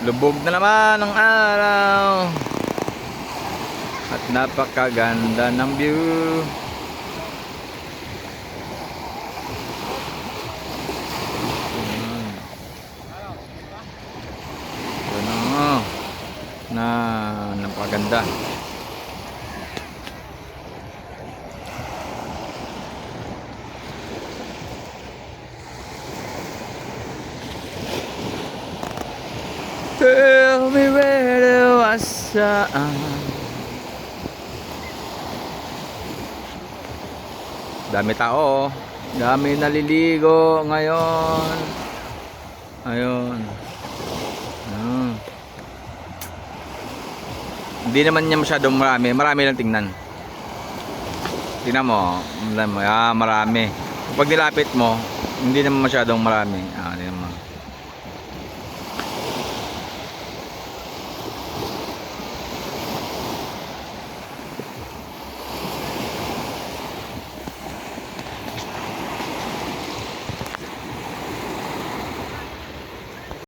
Lubog na naman ang araw. At napakaganda ng view. Ano, na napakaganda. Tell me where to asaan Dami tao oh. Dami naliligo ngayon. Ayun. Ayun. Hindi naman niya masyadong marami. Marami lang tingnan. Tingnan mo ah, Marami. Pag nilapit mo Hindi naman masyadong marami. Ah, tingnan mo